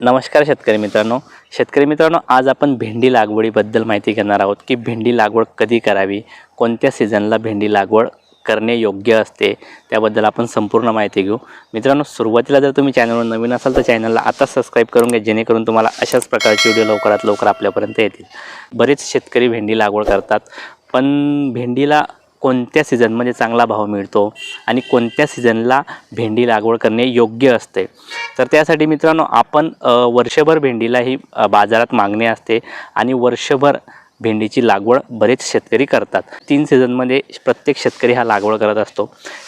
नमस्कार शेतकरी मित्रांनो. शेतकरी मित्रांनो आज आपण भेंडी लागवडीबद्दल माहिती घेणार आहोत की भेंडी लागवड कधी करावी कोणत्या सीझनला भेंडी लागवड करणे योग्य असते त्याबद्दल आपण संपूर्ण माहिती घेऊ. मित्रांनो सुरुवातीला जर तुम्ही चॅनलवर नवीन असाल तर चॅनलला आता सबस्क्राईब करून घ्या जेणेकरून तुम्हाला अशाच प्रकारचे व्हिडिओ लवकरात लवकर आपल्यापर्यंत येतील. बरेच शेतकरी भेंडी लागवड करतात पण भेंडीला कोणत्या सीझनमध्ये चांगला भाव मिळतो आणि कोणत्या सीझनला भेंडी लागवड करणे योग्य असते? तर त्यासाठी मित्रांनो आपण वर्षभर भेंडीला ही बाजारात मागणी असते आणि वर्षभर भेंडीची लागवड बरेच शेतकरी करतात. तीन सीझनमध्ये प्रत्येक शेतकरी हा लागवड करत असतो.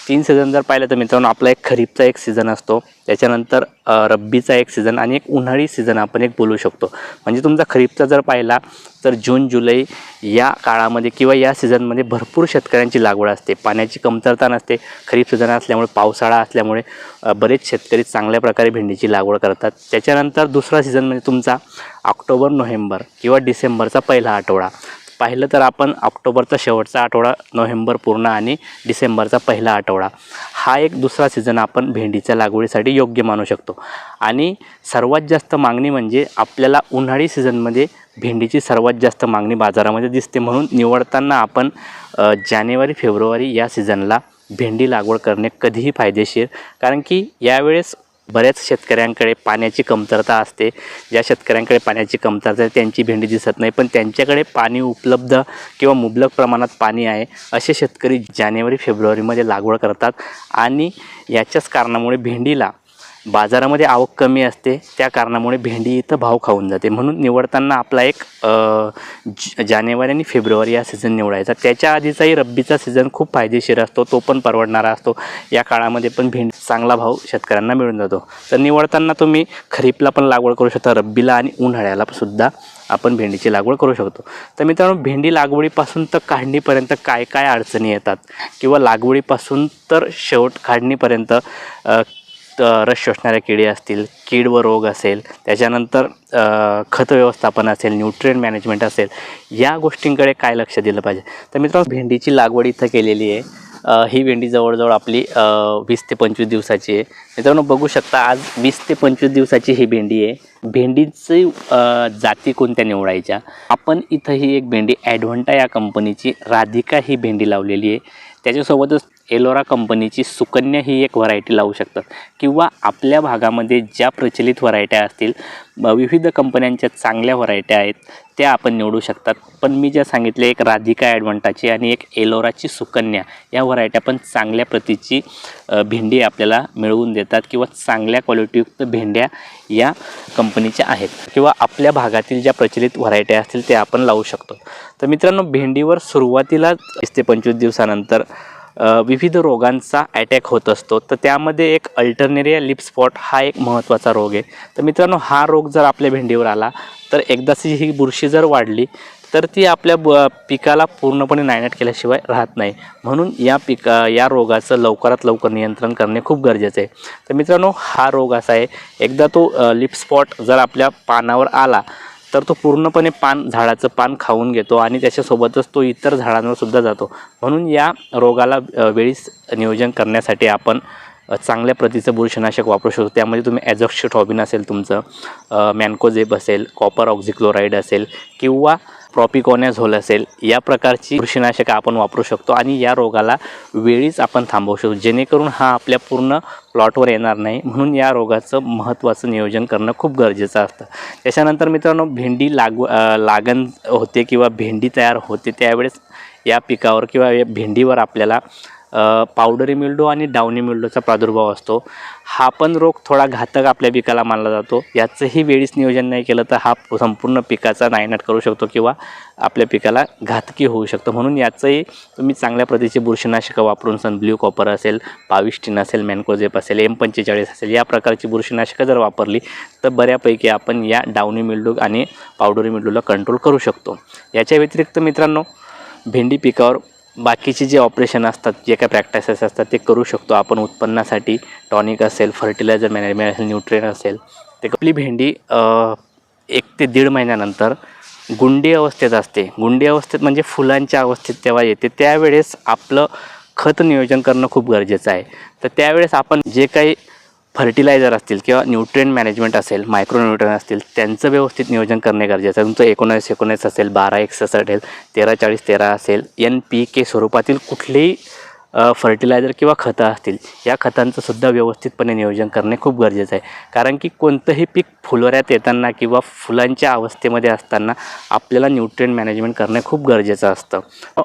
तीन सीझन जर पाहिलं तर मित्रांनो आपला एक खरीपचा एक सीझन असतो. त्याच्यानंतर रब्बीचा एक सीझन आणि एक उन्हाळी सीझन आपण एक बोलू शकतो. म्हणजे तुमचा खरीपचा जर पाहिला तर जून जुलै या काळामध्ये किंवा या सीझनमध्ये भरपूर शेतकऱ्यांची लागवड असते. पाण्याची कमतरता नसते. खरीप सीझन असल्यामुळे पावसाळा असल्यामुळे बरेच शेतकरी चांगल्या प्रकारे भेंडीची लागवड करतात. त्याच्यानंतर दुसरा सीझन म्हणजे तुमचा ऑक्टोबर नोव्हेंबर किंवा डिसेंबरचा पहिला आठवडा. पाहिलं तर आपण ऑक्टोबरचा शेवटचा आठवडा नोव्हेंबर पूर्ण आणि डिसेंबरचा पहिला आठवडा. हा एक दुसरा सीझन आपण भेंडीच्या लागवडीसाठी योग्य मानू शकतो. आणि सर्वात जास्त मागणी म्हणजे आपल्याला उन्हाळी सीझनमध्ये भेंडीची सर्वात जास्त मागणी बाजारामध्ये दिसते म्हणून निवडताना आपण जानेवारी फेब्रुवारी या सीझनला भेंडी लागवड करणे कधीही फायदेशीर. कारण की यावेळेस बऱ्याच शेतकऱ्यांकडे पाण्याची कमतरता असते. ज्या शेतकऱ्यांकडे पाण्याची कमतरता आहे त्यांची भेंडी दिसत नाही. पण त्यांच्याकडे पाणी उपलब्ध किंवा मुबलक प्रमाणात पाणी आहे असे शेतकरी जानेवारी फेब्रुवारीमध्ये लागवड करतात. आणि याच्याच कारणामुळे भेंडीला बाजारामध्ये आवक कमी असते त्या कारणामुळे भेंडी इथं भाव खाऊन जाते. म्हणून निवडताना आपला एक ज जानेवारी आणि फेब्रुवारी या सीझन निवडायचा. त्याच्या आधीचाही रब्बीचा सीझन खूप फायदेशीर असतो तो पण परवडणारा असतो. या काळामध्ये पण भेंडी चांगला भाव शेतकऱ्यांना मिळून जातो. तर निवडताना तुम्ही खरीपला पण लागवड करू शकता रब्बीला आणि उन्हाळ्याला सुद्धा आपण भेंडीची लागवड करू शकतो. तर मित्रांनो भेंडी लागवडीपासून तर काढणीपर्यंत काय काय अडचणी येतात? किंवा लागवडीपासून तर शेवट काढणीपर्यंत रस शोषणाऱ्या किडी असतील कीड व रोग असेल त्याच्यानंतर खत व्यवस्थापन असेल न्यूट्रिएंट मॅनेजमेंट असेल या गोष्टींकडे काय लक्ष दिलं पाहिजे? तर मित्रांनो भेंडीची लागवड इथं केलेली आहे. ही भेंडी जवळजवळ आपली वीस ते पंचवीस दिवसाची आहे. मित्रांनो बघू शकता आज वीस ते पंचवीस दिवसाची ही भेंडी आहे. भेंडीची जाती कोणत्या निवडायच्या? आपण इथं ही एक भेंडी ॲडव्हंटा या कंपनीची राधिका ही भेंडी लावलेली आहे. त्याच्यासोबतच एलोरा कंपनीची सुकन्या ही एक व्हरायटी लावू शकतात. किंवा आपल्या भागामध्ये ज्या प्रचलित व्हरायट्या असतील विविध कंपन्यांच्या चांगल्या व्हरायट्या आहेत त्या आपण निवडू शकतात. पण मी ज्या सांगितले एक राधिका ॲडव्हान्टाची आणि एक एलोराची सुकन्या या व्हरायट्या पण चांगल्या प्रतीची भेंडी आपल्याला मिळवून देतात किंवा चांगल्या क्वालिटीयुक्त भेंड्या या कंपनीच्या आहेत. किंवा आपल्या भागातील ज्या प्रचलित व्हरायट्या असतील त्या आपण लावू शकतो. तर मित्रांनो भेंडीवर सुरुवातीला वीस ते पंचवीस दिवसानंतर विविध रोगांचा अटॅक होत असतो. तर त्यामध्ये एक अल्टरनेरिया लिप स्पॉट हा एक महत्त्वाचा रोग आहे. तर मित्रांनो हा रोग जर आपल्या भेंडीवर आला तर एकदाची ही बुरशी जर वाढली तर ती आपल्या ब पिकाला पूर्णपणे नायनाट केल्याशिवाय राहत नाही. म्हणून या पिका या रोगाचं लवकरात लवकर नियंत्रण करणे खूप गरजेचं आहे. तर मित्रांनो हा रोग असा आहे. एकदा तो लिप स्पॉट जर आपल्या पानावर आला तर तो पूर्णपणे पान झाडाचं पान खाऊन घेतो आणि त्याच्यासोबतच तो इतर झाडांवर सुद्धा जातो. म्हणून या रोगाला वेळीस वेळीच नियोजन करण्यासाठी आपण चांगल्या प्रतीचं बुरशीनाशक वापरू शकतो. त्यामध्ये तुम्ही ॲझॉक्शिटॉबिन असेल तुमचं मॅनकोझेब असेल कॉपर ऑक्झिक्लोराईड असेल किंवा प्रॉपिकॉनॅझोल असेल या प्रकारची बुरशीनाशकं आपण वापरू शकतो आणि या रोगाला वेळीच आपण थांबवू शकतो. जेणेकरून हा आपल्या पूर्ण प्लॉटवर येणार नाही. म्हणून या रोगाचं महत्त्वाचं नियोजन करणं खूप गरजेचं असतं. त्याच्यानंतर मित्रांनो भेंडी लागव लागण होते किंवा भेंडी तयार होते त्यावेळेस या पिकावर किंवा या भेंडीवर आपल्याला पावडरी मिल्डो आणि डावनी मिल्डोचा प्रादुर्भाव असतो. हा पण रोग थोडा घातक आपल्या पिकाला मानला जातो. याचंही वेळीच नियोजन नाही केलं तर हा संपूर्ण पिकाचा नायनाट करू शकतो किंवा आपल्या पिकाला घातकी होऊ शकतं. म्हणून याचंही तुम्ही चांगल्या प्रतीची बुरशीनाशकं वापरून सन ब्ल्यू कॉपर असेल पाविष्टीन असेल मॅनकोझेप असेल एम पंचेचाळीस असेल या प्रकारची बुरशीनाशकं जर वापरली तर बऱ्यापैकी आपण या डावनी मिल्डू आणि पावडरी मिल्डूला कंट्रोल करू शकतो. याच्या व्यतिरिक्त मित्रांनो भेंडी पिकावर बाकीचे जे ऑपरेशन असतात जे काय प्रॅक्टिसेस असतात ते करू शकतो. आपण उत्पन्नासाठी टॉनिक असेल फर्टिलायझर मॅनेजमेंट असेल न्यूट्रिएंट असेल. ते आपली भेंडी एक ते दीड महिन्यानंतर गुंडी अवस्थेत असते. गुंडी अवस्थेत म्हणजे फुलांच्या अवस्थेत तेव्हा येते. त्यावेळेस आपलं खत नियोजन करणं खूप गरजेचं आहे. तर त्यावेळेस आपण जे काही फर्टिलायझर असतील किंवा न्यूट्रिएंट मॅनेजमेंट असेल मायक्रो न्यूट्रिएंट असतील त्यांचं व्यवस्थित नियोजन करणे गरजेचं आहे. तुमचं एकोणावीस एकोणीस असेल बारा एकसष्ट असेल तेरा चाळीस तेरा असेल एन पी के स्वरूपातील कुठलेही फर्टिलायझर किंवा खतं असतील या खतांचं सुद्धा व्यवस्थितपणे नियोजन करणे खूप गरजेचं आहे. कारण की कोणतंही पीक फुलोऱ्यात येताना किंवा फुलांच्या अवस्थेमध्ये असताना आपल्याला न्यूट्रिएंट मॅनेजमेंट करणे खूप गरजेचं असतं.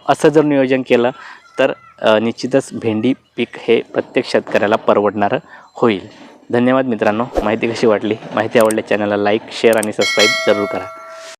असं जर नियोजन केलं तर निश्चितच भेंडी पीक हे प्रत्येक शेतकऱ्याला परवडणारं होईल. धन्यवाद मित्रांनो. माहिती कशी वाटली? माहिती आवडल्या चॅनलला लाईक शेअर आणि सबस्क्राईब जरूर करा.